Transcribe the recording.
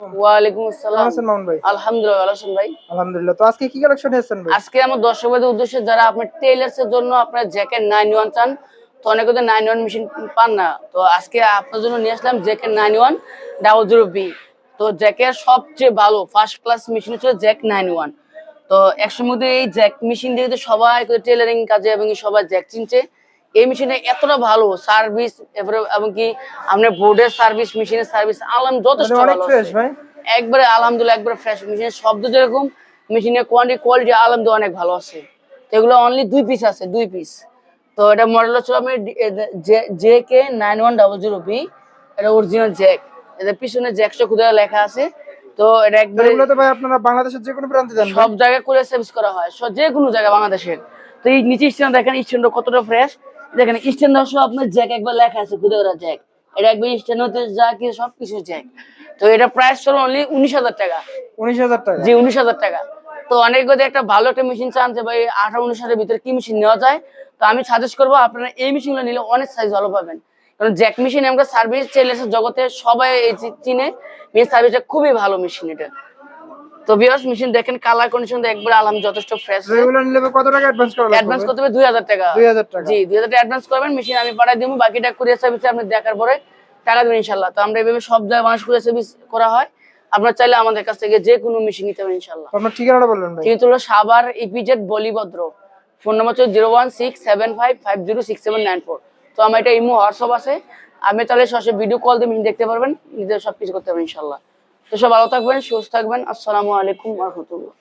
ওয়ালাইকুম আসসালাম। আছেন মামুন ভাই? আলহামদুলিল্লাহ ভালো আছেন ভাই? আলহামদুলিল্লাহ। তো আজকে কি কালেকশন এসেছেন ভাই? আজকে আমার দর্শকদের উদ্দেশ্যে যারা আপনার টেইলার্স এর জন্য আপনার জ্যাকেট নাইন ওয়ান চান তো অনেকে তো নাইন ওয়ান মেশিন পান না। তো আজকে আপনার জন্য নিয়ে আসলাম জ্যাকেট ডাবল জিরো বি তো জ্যাকের সবচেয়ে ভালো ফার্স্ট ক্লাস মেশিন হচ্ছে জ্যাক নাইন ওয়ান তো একসময় মধ্যে এই জ্যাক মেশিন দিয়ে তো সবাই টেলারিং কাজে এবং সবাই জ্যাক চিনছে এই মেশিনে এতটা ভালো সার্ভিস এবারে এবং কি আপনার বোর্ডের সার্ভিস মেশিনের সার্ভিস আলাম যথেষ্ট মানে ভালো একবারে আলহামদুলিল্লাহ একবারে ফ্রেশ মেশিনের শব্দ যেরকম মেশিনের কোয়ালিটি কোয়ালিটি আলহামদুলিল্লাহ অনেক ভালো আছে। তো এগুলো অনলি দুই পিস আছে দুই পিস তো এটা মডেল হচ্ছে আমি J K nine one double zero B এটা অরিজিনাল জ্যাক এদের পিছনে জ্যাকশো খুদে লেখা আছে। তো এটা একবারে ভাই আপনারা বাংলাদেশের যে কোনো প্রান্তে ভাই? সব জায়গায় করে সার্ভিস করা হয় সব যে কোনো জায়গায় বাংলাদেশের। তো এই নিচে স্ট্যান্ড দেখেন স্ট্যান্ডটা কতটা ফ্রেশ দেখেন স্ট্যান্ড সব আপনার জ্যাক একবার লেখা আছে খুদে ওরা জ্যাক এটা একবার স্ট্যান্ড হতে যা কি সব কিছু জ্যাক তো এটা প্রাইস হলো অনলি উনিশ হাজার টাকা। উনিশ হাজার টাকা। জি উনিশ হাজার টাকা। তো অনেক একটা ভালো একটা মেশিন চান যে ভাই আঠারো উনিশ হাজারের ভিতরে কি মেশিন নেওয়া যায়? তো আমি সাজেস্ট করব আপনারা এই মেশিনগুলো নিলে অনেক সাইজ ভালো পাবেন। কারণ জ্যাক মেশিন আমরা সার্ভিস চেলেছে জগতে সবাই এই চিনে। মেন সার্ভিসটা খুবই ভালো মেশিন এটা। তো মেশিন দেখেন কালার কন্ডিশন একবার আলহাম যথেষ্ট ফ্রেশ এগুলো নিলে কত টাকা অ্যাডভান্স করা অ্যাডভান্স করতে হবে দুই হাজার টাকা। দুই হাজার টাকা। জি দুই হাজার টাকা অ্যাডভান্স করবেন মেশিন আমি পাঠাই দিব বাকিটা কুরিয়ার সার্ভিসে আপনি দেখার পরে টাকা দেবেন ইনশাল্লাহ। তো আমরা এইভাবে সব জায়গায় মানুষ কুরিয়ার সার্ভিস করা হয়। আপনার চাইলে আমাদের কাছ থেকে যে কোনো মেশিন নিতে পারেন ইনশাল্লাহ। তো আপনার ঠিকানাটা বলবেন ভাই। যেহেতু হলো সাবার ইপিজেড বলিভদ্র। ফোন নম্বর হচ্ছে zero one six seven five five zero six seven nine four. তো আমার এটা ইমো হোয়াটসঅ্যাপ আছে। আপনি তাহলে সরাসরি ভিডিও কল দিয়ে মেশিন দেখতে পারবেন নিজের সব কিছু করতে পারবেন ইনশাল্লাহ। তো সব ভালো থাকবেন সুস্থ থাকবেন। আসসালামু আলাইকুম রহমতুল্লাহ।